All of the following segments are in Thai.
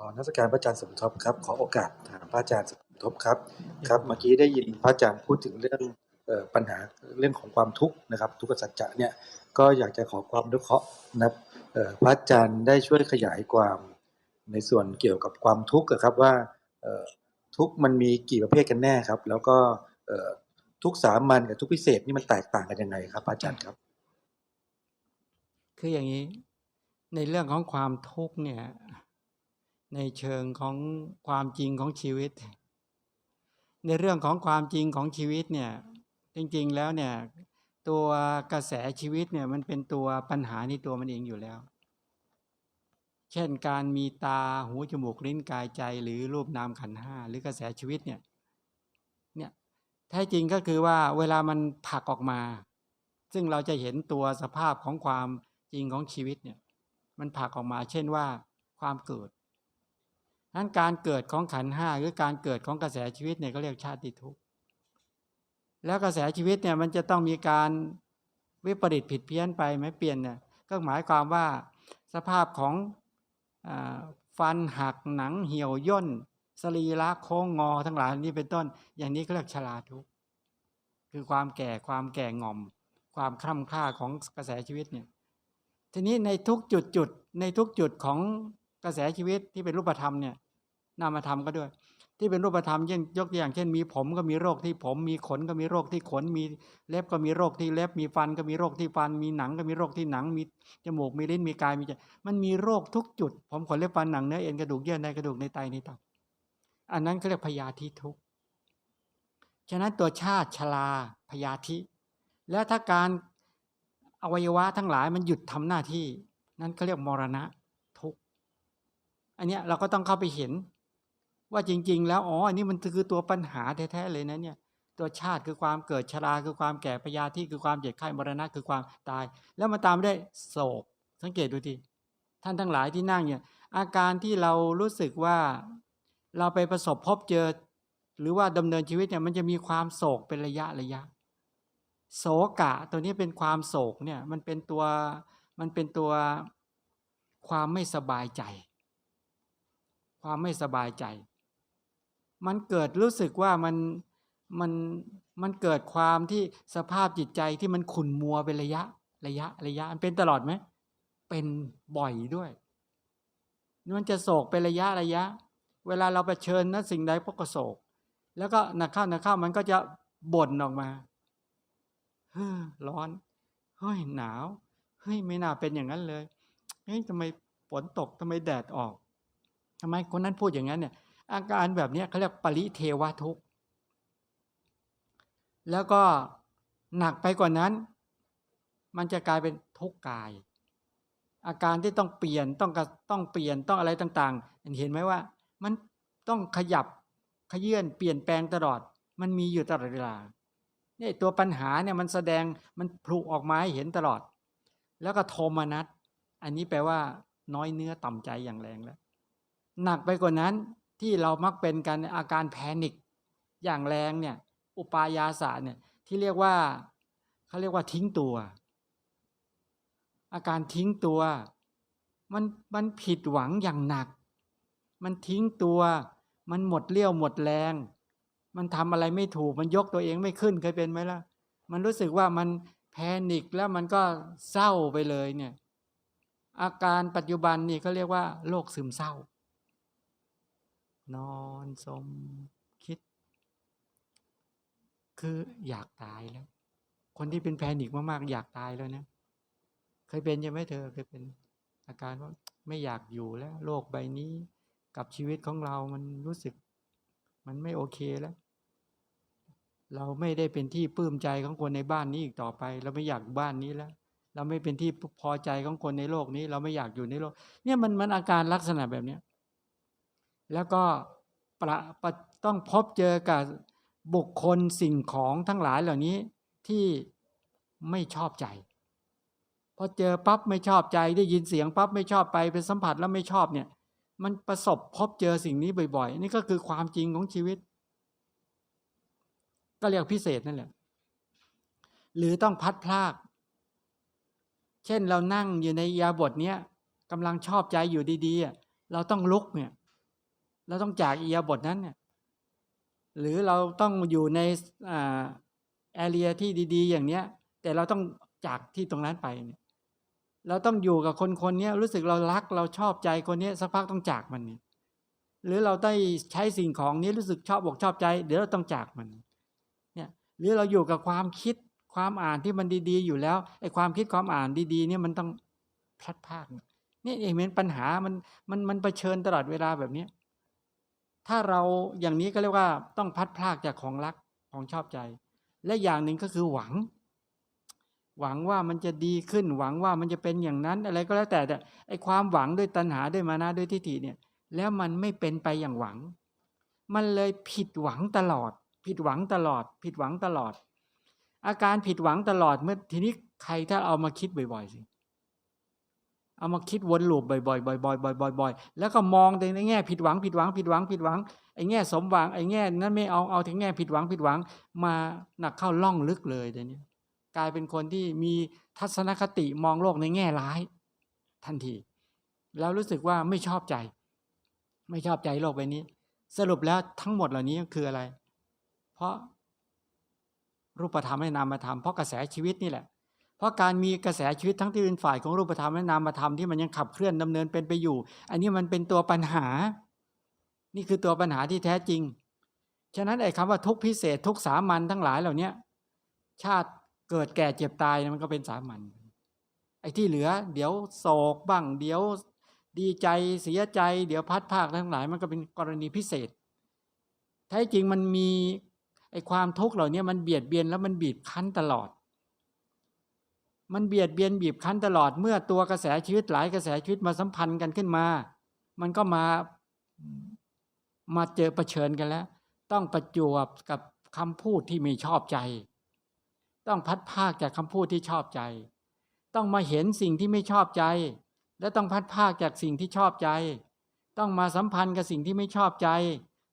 อ๋อนมักการพระอาจารย์สมทบครับ ขอโอกาสถามพระอาจารย์สมทบครับ ครับเมื่อกี้ได้ยินพระอาจารย์พูดถึงเรื่องปัญหาเรื่องของความทุกข์นะครับ ทุกขสัจจะเนี่ยก็อยากจะขอความอนุเคราะห์นะครับพระอาจารย์ได้ช่วยขยายความในส่วนเกี่ยวกับความทุกข์ครับว่าทุกข์มันมีกี่ประเภทกันแน่ครับ แล้วก็ทุกสามัญกับทุกพิเศษนี่มันแตกต่างกันยังไงครับพระอาจารย์ครับ คืออย่างนี้ ในเรื่องของความทุกข์เนี่ย ในเชิงของความจริงของชีวิต ในเรื่องของความจริงของชีวิตเนี่ยจริงๆแล้วเนี่ยตัวกระแสชีวิตเนี่ยมันเป็นตัวปัญหาในตัวมันเองอยู่แล้ว เช่นการมีตาหูจมูกลิ้นกายใจหรือรูปนามขันห้าหรือกระแสชีวิตเนี่ยเนี่ยแท้จริงก็คือว่าเวลามันผลักออกมา ซึ่งเราจะเห็นตัวสภาพของความจริงของชีวิตเนี่ยมันผลักออกมา เช่นว่าความเกิด นั้นการเกิดของขันห้าหรือการเกิดของกระแสชีวิตเนี่ยก็เรียกชาติทุกข์แล้วกระแสชีวิตเนี่ยมันจะต้องมีการวิปริตผิดเพี้ยนไปไหมเปลี่ยนเนี่ยก็หมายความว่าสภาพของอฟันหักหนังเหี่ยวย่น สรีระโค้งงอทั้งหลายนี้เป็นต้น อย่างนี้ก็เรียกชราทุกข์คือความแก่ความแก่งอม ความคล่ำคล้าของกระแสชีวิตเนี่ยทีนี้ในทุกจุดจุดในทุกจุดของ กระแสชีวิตที่เป็นรูปธรรมเนี่ยนามธรรมก็ด้วย ที่เป็นรูปธรรมเช่นยกตัวอย่างเช่น มีผมก็มีโรคที่ผม มีขนก็มีโรคที่ขน มีเล็บก็มีโรคที่เล็บ มีฟันก็มีโรคที่ฟัน มีหนังก็มีโรคที่หนัง มีจมูกมีลิ้นมีกายมีใจมันมีโรคทุกจุด ผมขนเล็บฟันหนังเนื้อเอ็นกระดูกเยื่อในกระดูกในไตในตับอันนั้นเขาเรียกพยาธิทุกฉะนั้นตัวชาติชราพยาธิ แล้วถ้าการอวัยวะทั้งหลายมันหยุดทำหน้าที่ นั่นเขาเรียกมรณะ อันเนี้ยเราก็ต้องเข้าไปเห็น ว่าจริง ๆ แล้วอ๋ออันนี้มันคือตัวปัญหาแท้ๆเลยนะเนี่ยตัวชาติคือความเกิดชราคือความแก่พยาธิคือความเจ็บไข้มรณะคือความตาย แล้วมาตามด้วยโศก สังเกตดูทีท่านทั้งหลายที่นั่งเนี่ยอาการที่เรารู้สึกว่าเราไปประสบพบเจอ หรือว่าดำเนินชีวิตเนี่ยมันจะมีความโศกเป็นระยะระยะ โศกะ ตัวนี้เป็นความโศกเนี่ยมันเป็นตัวมันเป็นตัวความไม่สบายใจ ความไม่สบายใจ มันเกิดรู้สึกว่ามันมันมันเกิดความที่สภาพจิตใจที่มันขุ่นมัวเป็นระยะระยะระยะมันเป็นตลอดไหมเป็นบ่อยด้วยมันจะโศกเป็นระยะระยะ เวลาเราไปเชิญนั้นสิ่งใดพวกก็โศก แล้วก็นักเข้านักเข้ามันก็จะบ่นออกมาเฮ้อร้อนเฮ้ยหนาวเฮ้ยไม่น่าเป็นอย่างนั้นเลยเฮ้ยทำไมฝนตกทำไมแดดออก ทำไมคนนั้นพูดอย่างนั้นเนี่ยอาการแบบนี้เขาเรียกปริเทวทุกข์ แล้วก็หนักไปกว่านั้น มันจะกลายเป็นทุกข์กาย อาการที่ต้องเปลี่ยนต้องกรต้องเปลี่ยนต้องอะไรต่างๆ เห็นไหมว่า มันต้องขยับขยื่นเปลี่ยนแปลงตลอด มันมีอยู่ตลอดเวลาเนี่ยตัวปัญหาเนี่ยมันแสดงมันพลุออกมาให้เห็นตลอด แล้วก็โทมนัสอันนี้แปลว่า น้อยเนื้อต่ำใจอย่างแรงแล้ว หนักไปกว่านั้นที่เรามักเป็นกันอาการแพนิคอย่างแรงเนี่ยอุปายาสะเนี่ยที่เรียกว่าเขาเรียกว่าทิ้งตัว อาการทิ้งตัวมันมันผิดหวังอย่างหนัก มันทิ้งตัว มันหมดเลี้ยวหมดแรง มันทำอะไรไม่ถูกมันยกตัวเองไม่ขึ้นเคยเป็นไหมล่ะ มันรู้สึกว่ามันแพนิคแล้วมันก็เศร้าไปเลยเนี่ยอาการปัจจุบันนี่เขาเรียกว่าโรคซึมเศร้า นอนสมคิด คืออยากตายแล้ว คนที่เป็นแพนิคมากๆ อยากตายแล้วนะ เคยเป็นใช่ไหมเธอ เคยเป็นอาการว่าไม่อยากอยู่แล้ว โลกใบนี้กับชีวิตของเรามันรู้สึก มันไม่โอเคแล้ว เราไม่ได้เป็นที่ปลื้มใจของคนในบ้านนี้อีกต่อไป เราไม่อยากบ้านนี้แล้วเราไม่เป็นที่พอใจของคนในโลกนี้ เราไม่อยากอยู่ในโลก เนี่ยมันมันอาการลักษณะแบบเนี้ย แล้วก็ประประต้องพบเจอกับบุคคลสิ่งของทั้งหลายเหล่านี้ที่ไม่ชอบใจพอเจอปั๊บไม่ชอบใจได้ยินเสียงปั๊บไม่ชอบไปเป็นสัมผัสแล้วไม่ชอบเนี่ย มันประสบพบเจอสิ่งนี้บ่อยๆ นี่ก็คือความจริงของชีวิต ก็เรียกพิเศษนั่นแหละ หรือต้องพัดพลาก เช่นเรานั่งอยู่ในยาบทเนี้ยกำลังชอบใจอยู่ดีๆ เราต้องลุกเนี่ย เราต้องจากอียาบทนั้นเนี่ยหรือเราต้องอยู่ในอ่าแอเรียที่ดี ๆ อย่างเนี้ย แต่เราต้องจากที่ตรงนั้นไปเนี่ยเราต้องอยู่กับคนคนนี้รู้สึกเรารักเราชอบใจคนนี้สักพักต้องจากมันเนี่ยหรือเราได้ใช้สิ่งของนี้รู้สึกชอบอกชอบใจ เดี๋ยวเราต้องจากมันเนี่ยหรือเราอยู่กับความคิดความอ่านที่มันดี ๆ อยู่แล้วไอ้ความคิดความอ่านดี ๆ เนี่ยมันต้องพลัดพรากนี่เองเป็นปัญหามันมันมันเผชิญตลอดเวลาแบบเนี้ย ถ้าเราอย่างนี้ก็เรียกว่าต้องพัดพลากจากของรักของชอบใจ และอย่างหนึ่งก็คือหวัง หวังว่ามันจะดีขึ้น หวังว่ามันจะเป็นอย่างนั้นอะไรก็แล้วแต่แต่ไอความหวังด้วยตัณหาด้วยมานะด้วยทิฏฐิเนี่ย แล้วมันไม่เป็นไปอย่างหวัง มันเลยผิดหวังตลอด ผิดหวังตลอด ผิดหวังตลอด อาการผิดหวังตลอดเมื่อทีนี้ใครถ้าเอามาคิดบ่อยๆสิ เอามาคิดวนลูปบ่อยๆบ่อยๆบ่อยๆบ่อยๆแล้วก็มองในแง่ผิดหวังผิดหวังผิดหวังผิดหวังไอ้แง่สมหวังไอ้แง่นั้นไม่เอาเอาถึงแง่ผิดหวังผิดหวังมาหนักเข้าล่องลึกเลยเดี๋ยวนี้กลายเป็นคนที่มีทัศนคติมองโลกในแง่ร้าย ทันที แล้วรู้สึกว่าไม่ชอบใจ ไม่ชอบใจโลกใบนี้ สรุปแล้วทั้งหมดเหล่านี้คืออะไร เพราะรูปธรรมและนามธรรมเพราะกระแสชีวิตนี่แหละ เพราะการมีกระแสชีวิตทั้งที่เป็นฝ่ายของรูปธรรมและนามธรรมที่มันยังขับเคลื่อนดำเนินเป็นไปอยู่ อันนี้มันเป็นตัวปัญหา นี่คือตัวปัญหาที่แท้จริง ฉะนั้นไอ้คำว่าทุกพิเศษทุกสามัญทั้งหลายเหล่านี้ชาติเกิดแก่เจ็บตายเนี่ยมันก็เป็นสามัญไอ้ที่เหลือ เดี๋ยวโศกบ้าง เดี๋ยวดีใจเสียใจ เดี๋ยวพัดภาคทั้งหลาย มันก็เป็นกรณีพิเศษ แท้จริงมันมีไอ้ความทุกข์เหล่านี้มันเบียดเบียนแล้วมันบีบคั้นตลอด มันเบียดเบียนบีบคั้นตลอดเมื่อตัวกระแสชีวิตหลายกระแสชีวิตมาสัมพันธ์กันขึ้นมา มันก็มามาเจอประเผชิญกันแล้ว ต้องประจวบกับคำพูดที่ไม่ชอบใจ ต้องพัดภาคจากคำพูดที่ชอบใจ ต้องมาเห็นสิ่งที่ไม่ชอบใจ และต้องพัดภาคจากสิ่งที่ชอบใจ ต้องมาสัมพันธ์กับสิ่งที่ไม่ชอบใจ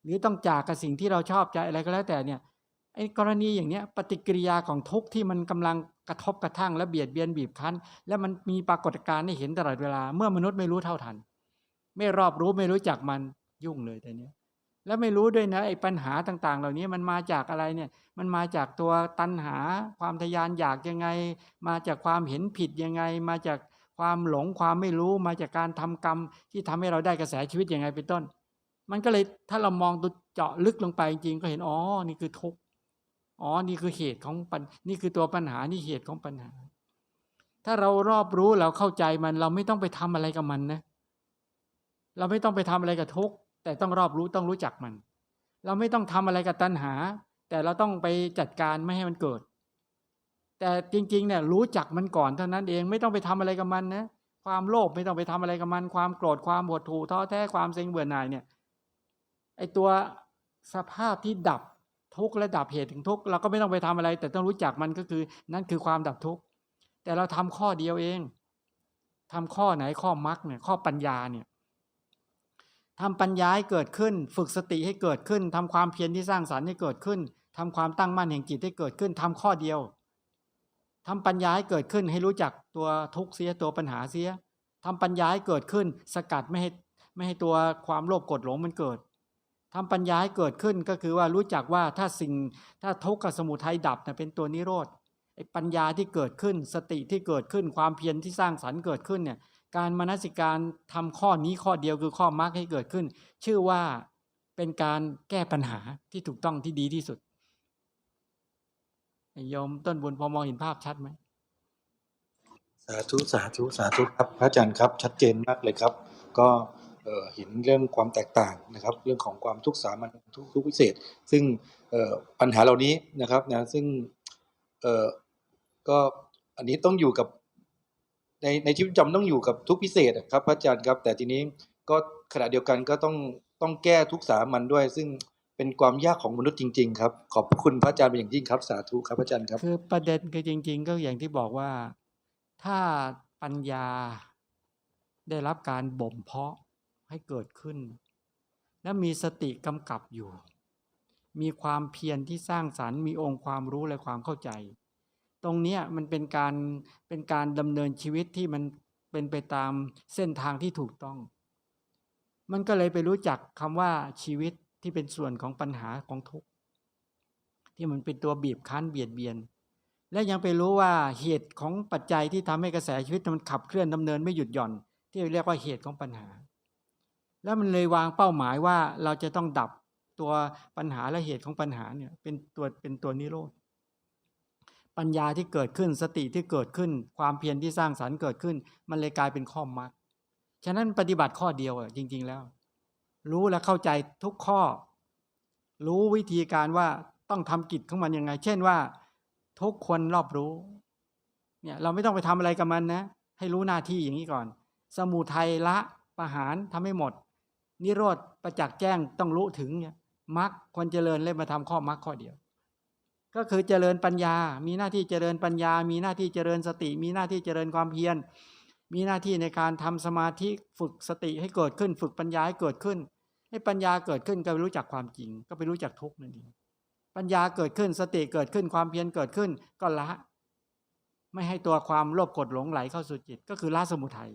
หรือต้องจากกับสิ่งที่เราชอบใจอะไรก็แล้วแต่เนี่ยไอ้กรณีอย่างเนี้ยปฏิกิริยาของทุกข์ที่มันกำลัง กระทบกระทั่งและเบียดเบียนบีบคั้น แล้วมันมีปรากฏการณ์ให้เห็นตลอดเวลา เมื่อมนุษย์ไม่รู้เท่าทัน ไม่รอบรู้ไม่รู้จักมันยุ่งเลยแต่เนี้ยแล้วไม่รู้ด้วยนะไอ้ปัญหาต่างๆ เหล่านี้มันมาจากอะไรเนี่ย มันมาจากตัวตัณหา ความทยานอยากยังไง มาจากความเห็นผิดยังไง มาจากความหลงความไม่รู้มาจากการทำกรรม ที่ทำให้เราได้กระแสชีวิตยังไงเป็นต้น มันก็เลยถ้าเรามองตัวเจาะลึกลงไปจริงๆก็เห็นอ๋อนี่คือทุกข์ อ๋อ นี่คือเหตุของปัญนี่คือตัวปัญหา นี่เหตุของปัญหา ถ้าเรารอบรู้เราเข้าใจมัน เราไม่ต้องไปทำอะไรกับมันนะ เราไม่ต้องไปทำอะไรกับทุกข์แต่ต้องรอบรู้ต้องรู้จักมัน เราไม่ต้องทำอะไรกับตัณหา แต่เราต้องไปจัดการไม่ให้มันเกิด แต่จริงๆเนี่ยรู้จักมันก่อนเท่านั้นเองไม่ต้องไปทำอะไรกับมันนะความโลภไม่ต้องไปทำอะไรกับมัน ความโกรธความหดหู่ท้อแท้ความเซ็งเบื่อหน่ายเนี่ยไอตัวสภาพที่ดับ ทุกข์และดับเหตุถึงทุกข์เราก็ไม่ต้องไปทำอะไร แต่ต้องรู้จักมันก็คือ นั่นคือความดับทุกข์แต่เราทำข้อเดียวเองทำข้อไหนข้อมรรคเนี่ยข้อปัญญาเนี่ยทำปัญญาให้เกิดขึ้น ฝึกสติให้เกิดขึ้นทำความเพียรที่สร้างสรรค์ให้เกิดขึ้นทำความตั้งมั่นแห่งจิตให้เกิดขึ้นทำข้อเดียวทำปัญญาให้เกิดขึ้นให้รู้จักตัวทุกข์เสียตัวปัญหาเสียทำปัญญาให้เกิดขึ้น สกัดไม่ให้ไม่ให้ตัวความโลภกรธหลงมันเกิด ทำปัญญาให้เกิดขึ้นก็คือว่ารู้จักว่าถ้าสิ่งถ้าทุกข์กับสมุทัยดับเนี่ยเป็นตัวนิโรธไอ้ปัญญาที่เกิดขึ้น สติที่เกิดขึ้นความเพียรที่สร้างสรรค์เกิดขึ้นเนี่ยการมนสิการทำข้อนี้ข้อเดียวคือข้อมรรคให้เกิดขึ้น ชื่อว่าเป็นการแก้ปัญหาที่ถูกต้องที่ดีที่สุดยมต้นบุญพอมองเห็นภาพชัดไหมสาธุสาธุสาธุครับ พระอาจารย์ครับ ชัดเจนมากเลยครับ ก็ ห็นเรื่องความแตกต่างนะครับ เรื่องของความทุกข์สามัญทุกข์ทุกพิเศษ ซึ่งปัญหาเหล่านี้นะครับนะซึ่งก็อันนี้ต้องอยู่กับในในชีวิตประจำต้องอยู่กับทุกพิเศษครับพระอาจารย์ครับ แต่ทีนี้ก็ขณะเดียวกันก็ต้องต้องแก้ทุกข์สามัญด้วย ซึ่งเป็นความยากของมนุษย์จริง ๆ ครับ ขอบคุณพระอาจารย์เป็นอย่างยิ่งครับ สาธุครับพระอาจารย์ครับ คือประเด็นคือจริง ๆ ก็อย่างที่บอกว่าถ้าปัญญาได้รับการบ่มเพาะ ให้เกิดขึ้น และมีสติกำกับอยู่ มีความเพียรที่สร้างสรรค์ มีองค์ความรู้และความเข้าใจ ตรงนี้มันเป็นการเป็นการดำเนินชีวิตที่มันเป็นไปตามเส้นทางที่ถูกต้อง มันก็เลยไปรู้จักคำว่าชีวิตที่เป็นส่วนของปัญหาของทุกข์ที่มันเป็นตัวบีบคั้นเบียดเบียน และยังไปรู้ว่าเหตุของปัจจัยที่ทำให้กระแสชีวิตมันขับเคลื่อนดำเนินไม่หยุดหย่อน ที่เรียกว่าเหตุของปัญหา แล้วมันเลยวางเป้าหมายว่าเราจะต้องดับตัวปัญหาและเหตุของปัญหาเนี่ยเป็นตัวเป็นตัวนิโรธปัญญาที่เกิดขึ้นสติที่เกิดขึ้น ความเพียรที่สร้างสรรค์เกิดขึ้น มันเลยกลายเป็นข้อมรรคฉะนั้นปฏิบัติข้อเดียวอะจริง ๆ แล้ว รู้และเข้าใจทุกข้อ รู้วิธีการว่าต้องทำกิจของมันยังไง เช่นว่า ทุกคนรอบรู้เนี่ยเราไม่ต้องไปทำอะไรกับมันนะ ให้รู้หน้าที่อย่างนี้ก่อน สมุทัยละประหารทำให้หมด นิโรธประจักษ์แจ้งต้องรู้ถึงเนี่ยมรรคควรเจริญเล่นมาทำข้อมรรคข้อเดียว ก็คือเจริญปัญญา มีหน้าที่เจริญปัญญา มีหน้าที่เจริญสติ มีหน้าที่เจริญความเพียร มีหน้าที่ในการทำสมาธิฝึกสติให้เกิดขึ้น ฝึกปัญญาให้เกิดขึ้น ให้ปัญญาเกิดขึ้นก็ไปรู้จักความจริง ก็ไปรู้จักทุกข์นั่นเองปัญญาเกิดขึ้นสติเกิดขึ้นความเพียรเกิดขึ้นก็ละ ไม่ให้ตัวความโลภกดหลงไหลเข้าสู่จิต ก็คือละสมุทัย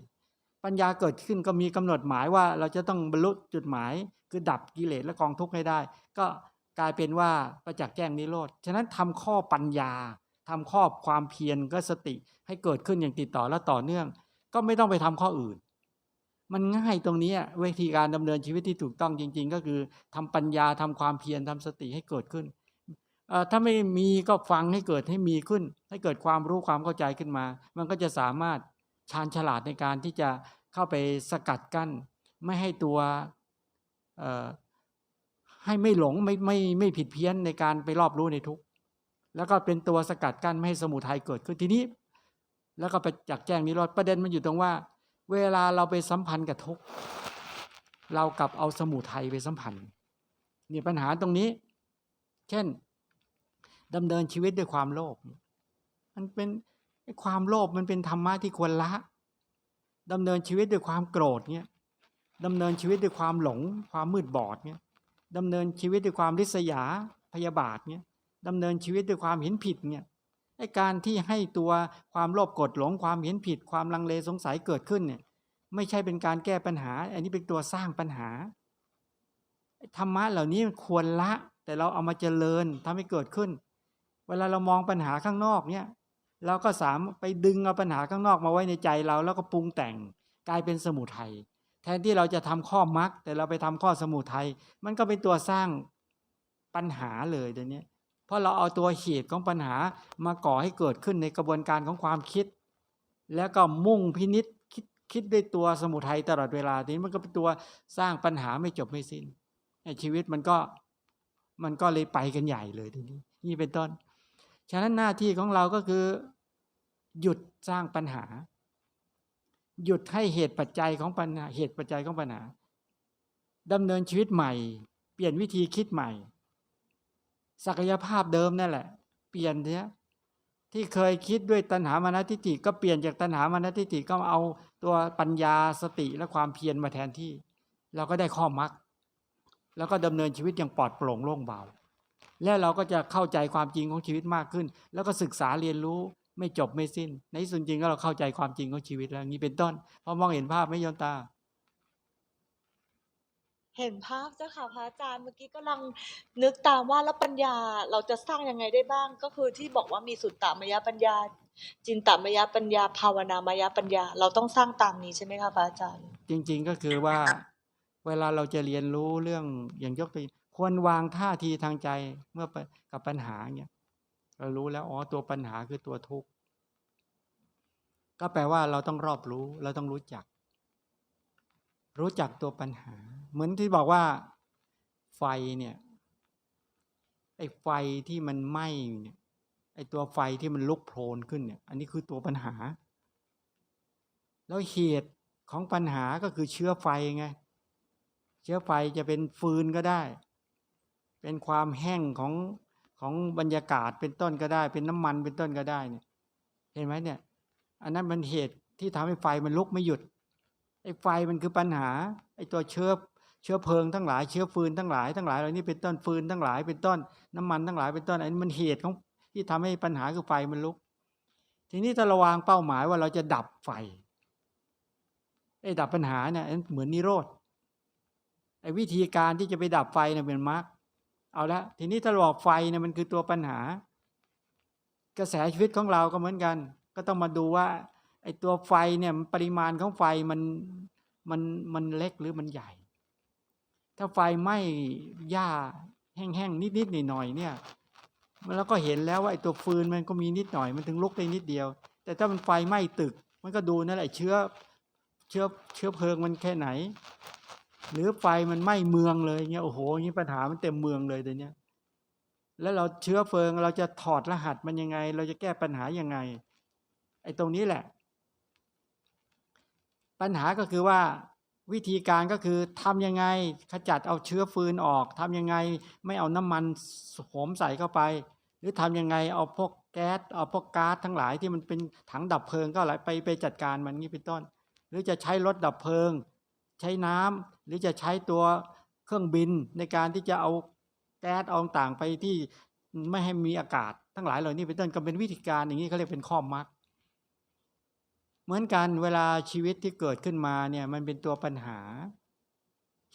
ปัญญาเกิดขึ้นก็มีกำหนดหมายว่าเราจะต้องบรรลุจุดหมาย คือดับกิเลสและกองทุกข์ให้ได้ ก็กลายเป็นว่าประจักษ์แจ้งนิโรธฉะนั้นทำข้อปัญญาทำข้อความเพียรก็สติให้เกิดขึ้นอย่างติดต่อและต่อเนื่อง ก็ไม่ต้องไปทำข้ออื่น มันง่ายตรงนี้วิธีการดำเนินชีวิตที่ถูกต้องจริง ๆ ก็คือทำปัญญาทำความเพียรทำสติให้เกิดขึ้นถ้าไม่มีก็ฟังให้เกิดให้มีขึ้น ให้เกิดความรู้ความเข้าใจขึ้นมา มันก็จะสามารถ ชาญฉลาดในการที่จะเข้าไปสกัดกั้น ไม่ให้ตัวให้ไม่หลงไม่ไม่ไม่ผิดเพี้ยนในการไปรอบรู้ในทุกแล้วก็เป็นตัวสกัดกั้นไม่ให้สมุทัยเกิดขึ้นทีนี้ แล้วก็ไปจักแจ้งนิโรธประเด็นมันอยู่ตรงว่า เวลาเราไปสัมพันธ์กับทุกเรากลับเอาสมุทัยไปสัมพันธ์นี่ปัญหาตรงนี้ เช่นดำเนินชีวิตด้วยความโลภมันเป็น ความโลภมันเป็นธรรมะที่ควรละดำเนินชีวิตด้วยความโกรธเนี่ยดำเนินชีวิตด้วยความหลง ความมืดบอดเนี่ยดำเนินชีวิตด้วยความริษยาพยาบาทเนี่ยดำเนินชีวิตด้วยความเห็นผิดเนี่ยไอการที่ให้ตัวความโลภกรธหลงความเห็นผิด ความลังเลสงสัยเกิดขึ้นเนี่ยไม่ใช่เป็นการแก้ปัญหา อันนี้เป็นตัวสร้างปัญหาธรรมะเหล่านี้ควรละ แต่เราเอามาเจริญทำให้เกิดขึ้น เวลาเรามองปัญหาข้างนอกเนี่ย เราก็สามไปดึงเอาปัญหาข้างนอกมาไว้ในใจเรา แล้วก็ปรุงแต่งกลายเป็นสมุทัยแทนที่เราจะทำข้อมรรคแต่เราไปทำข้อสมุทัยมันก็เป็นตัวสร้างปัญหาเลยเดี๋ยวนี้เพราะเราเอาตัวเหตุของปัญหามาก่อให้เกิดขึ้นในกระบวนการของความคิด แล้วก็มุ่งพินิษคิดคิดด้วยตัวสมุทัยตลอดเวลาทีนี้มันก็เป็นตัวสร้างปัญหาไม่จบไม่สิ้นชีวิตมันก็มันก็เลยไปกันใหญ่เลยทีนี้นี่เป็นต้น ฉะนั้นหน้าที่ของเราก็คือ หยุดสร้างปัญหา หยุดให้เหตุปัจจัยของปัญหาเหตุปัจจัยของปัญหาดำเนินชีวิตใหม่ เปลี่ยนวิธีคิดใหม่ ศักยภาพเดิมนั่นแหละ เปลี่ยนเนี้ยที่เคยคิดด้วยตัณหามานะทิฏฐิก็เปลี่ยนจากตัณหามานะทิฏฐิก็เอาตัวปัญญาสติและความเพียรมาแทนที่ เราก็ได้ข้อมรรคแล้วก็ดำเนินชีวิตอย่างปลอดโปร่งโล่งเบา แล้วเราก็จะเข้าใจความจริงของชีวิตมากขึ้น แล้วก็ศึกษาเรียนรู้ไม่จบไม่สิ้น ในที่สุดจริงก็เราเข้าใจความจริงของชีวิตแล้วนี้เป็นต้นพอมองเห็นภาพไหม่ยนตา เห็นภาพเจ้าค่ะพระอาจารย์เมื่อกี้กำลังนึกตามว่าแล้วปัญญาเราจะสร้างยังไงได้บ้าง ก็คือที่บอกว่ามีสุตตามยปัญญา จินตามยปัญญา ภาวนามยปัญญา เราต้องสร้างตามนี้ใช่ไหมคะพระอาจารย์ จริง ๆก็คือว่า เวลาเราจะเรียนรู้เรื่องอย่างยกตัวอย่าง ควรวางท่าทีทางใจเมื่อไปกับปัญหาเนี่ยเรารู้แล้วอ๋อตัวปัญหาคือตัวทุกข์ก็แปลว่าเราต้องรอบรู้เราต้องรู้จัก รู้จักตัวปัญหา เหมือนที่บอกว่า ไฟเนี่ยไอ้ไฟที่มันไหม้เนี่ยไอ้ตัวไฟที่มันลุกโพลนขึ้นเนี่ยอันนี้คือตัวปัญหา แล้วเหตุของปัญหาก็คือเชื้อไฟไงเชื้อไฟจะเป็นฟืนก็ได้ เป็นความแห้งของของบรรยากาศเป็นต้นก็ได้ เป็นน้ำมันเป็นต้นก็ได้เนี่ย เห็นไหมเนี่ย อันนั้นมันเหตุที่ทำให้ไฟมันลุกไม่หยุดไอ้ไฟมันคือปัญหาไอ้ตัวเชื้อเชื้อเพลิงทั้งหลายเชื้อฟืนทั้งหลายทั้งหลายเหล่านี้เป็นต้นฟืนทั้งหลายเป็นต้นน้ำมันทั้งหลายเป็นต้นอันนี้มันเหตุของที่ทำให้ปัญหาคือไฟมันลุก ทีนี้ถ้าเราวางเป้าหมายว่าเราจะดับไฟไอ้ดับปัญหาเนี่ยเหมือนนิโรธไอ้วิธีการที่จะไปดับไฟเนี่ยเป็นมรรค เอาละทีนี้ถ้าบอกไฟเนี่ยมันคือตัวปัญหา กระแสชีวิตของเราก็เหมือนกัน ก็ต้องมาดูว่าไอ้ตัวไฟเนี่ยปริมาณของไฟมันมันมันเล็กหรือมันใหญ่ ถ้าไฟไหม้หญ้าแห้งๆนิดๆหน่อยๆเนี่ยแล้วก็เห็นแล้วว่าไอ้ตัวฟืนมันก็มีนิดหน่อยมันถึงลุกได้นิดเดียว แต่ถ้ามันไฟไหม้ตึก มันก็ดูนั่นแหละเชื้อเชื้อเชื้อเพลิงมันแค่ไหน หรือไฟมันไหม้เมืองเลยเงี้ยโอ้โหนี่ปัญหามันเต็มเมืองเลยแต่เนี้ยแล้วเราเชื้อเพลิงเราจะถอดรหัสมันยังไง เราจะแก้ปัญหายังไง ไอ้ตรงนี้แหละ ปัญหาก็คือว่าวิธีการก็คือทำยังไงขจัดเอาเชื้อฟืนออกทำยังไงไม่เอาน้ำมันโหมใส่เข้าไป หรือทำยังไงเอาพวกแก๊สเอาพวกก๊าซทั้งหลายที่มันเป็นถังดับเพลิงก็อะไรไปไปจัดการมันงี้เป็นต้น หรือจะใช้รถดับเพลิง ใช้น้ำหรือจะใช้ตัวเครื่องบินในการที่จะเอาแก๊สเอาต่างไปที่ไม่ให้มีอากาศ ทั้งหลายเหล่านี้เป็นต้นก็เป็นวิธีการอย่างนี้เขาเรียกเป็นข้อมักเหมือนกันเวลาชีวิตที่เกิดขึ้นมาเนี่ยมันเป็นตัวปัญหา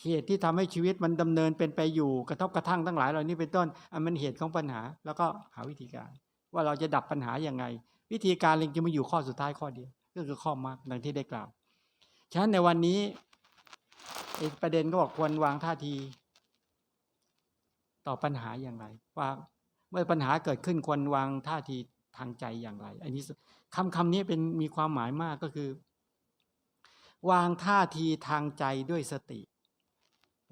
เหตุที่ทำให้ชีวิตมันดำเนินเป็นไปอยู่กระทบกระทั่งทั้งหลายเหล่านี้เป็นต้นอันมันเหตุของปัญหา แล้วก็หาวิธีการ ว่าเราจะดับปัญหาอย่างไง วิธีการเองจะมาอยู่ข้อสุดท้ายข้อเดียวก็คือข้อมักดังที่ได้กล่าวฉะนั้นในวันนี้ ไอ้ประเด็นก็บอกควรวางท่าที ต่อปัญหาอย่างไร ว่าเมื่อปัญหาเกิดขึ้นควรวางท่าทีทางใจอย่างไร อันนี้คำคำนี้เป็นมีความหมายมากก็คือ วางท่าทีทางใจด้วยสติ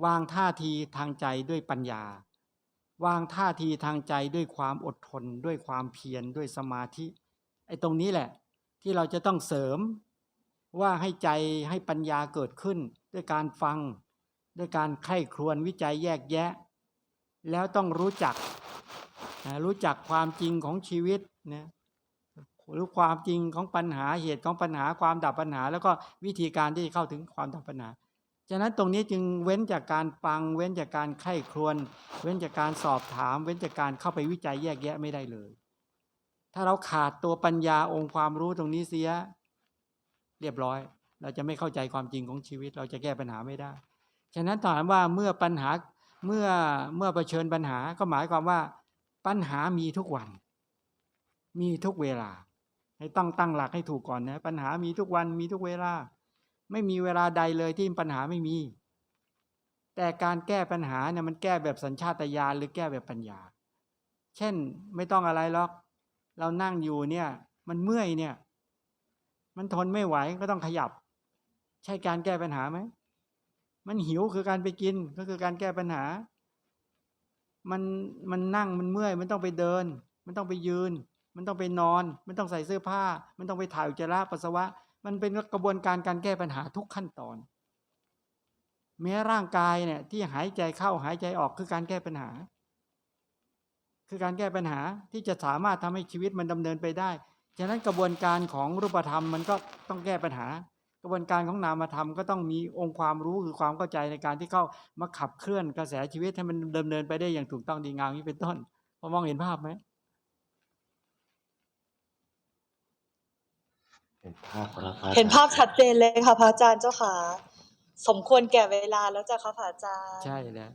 วางท่าทีทางใจด้วยปัญญา วางท่าทีทางใจด้วยความอดทน ด้วยความเพียรด้วยสมาธิไอ้ตรงนี้แหละ ที่เราจะต้องเสริมว่าให้ใจให้ปัญญาเกิดขึ้น ด้วยการฟัง ด้วยการไข้ครวญวิจัยแยกแยะ แล้วต้องรู้จักรู้จักความจริงของชีวิตนะรู้ความจริงของปัญหาเหตุของปัญหาความดับปัญหา แล้วก็วิธีการที่จะเข้าถึงความดับปัญหา ฉะนั้นตรงนี้จึงเว้นจากการฟัง เว้นจากการไข้ครวญเว้นจากการสอบถาม เว้นจากการเข้าไปวิจัยแยกแยะไม่ได้เลย ถ้าเราขาดตัวปัญญาองค์ความรู้ตรงนี้เสีย เรียบร้อย เราจะไม่เข้าใจความจริงของชีวิต เราจะแก้ปัญหาไม่ได้ ฉะนั้นถามว่าเมื่อปัญหาเมื่อเมื่อเผชิญปัญหาก็หมายความว่า ปัญหามีทุกวัน มีทุกเวลา ให้ต้องตั้งหลักให้ถูกก่อนนะปัญหามีทุกวันมีทุกเวลา ไม่มีเวลาใดเลยที่ปัญหาไม่มี แต่การแก้ปัญหาเนี่ยมันแก้แบบสัญชาตญาณหรือแก้แบบปัญญา เช่นไม่ต้องอะไรหรอก เรานั่งอยู่เนี่ย มันเมื่อยเนี่ย มันทนไม่ไหวก็ต้องขยับ ใช่การแก้ปัญหาไหม มันหิวคือการไปกินก็คือการแก้ปัญหา มันมันนั่งมันเมื่อย มันต้องไปเดิน มันต้องไปยืน มันต้องไปนอน มันต้องใส่เสื้อผ้า มันต้องไปถ่ายอุจจาระปัสสาวะ มันเป็นกระบวนการการแก้ปัญหาทุกขั้นตอน แม้ร่างกายเนี่ยที่หายใจเข้าหายใจออกคือการแก้ปัญหา คือการแก้ปัญหาที่จะสามารถทำให้ชีวิตมันดำเนินไปได้ฉะนั้นกระบวนการของรูปธรรมมันก็ต้องแก้ปัญหา กระบวนการของนามธรรมก็ต้องมีองค์ความรู้คือความเข้าใจในการที่เข้ามาขับเคลื่อนกระแสชีวิตให้มันดำเนินไปได้อย่างถูกต้องดีงามนี้เป็นต้นพอมองเห็นภาพไหมเห็นภาพครับพระอจรย์เห็นภาพชัดเจนเลยค่ะพระอาจารย์เจ้าค่ะ สมควรแก่เวลาแล้วเจ้าค่ะพระอาจารย์ ใช่แล้ว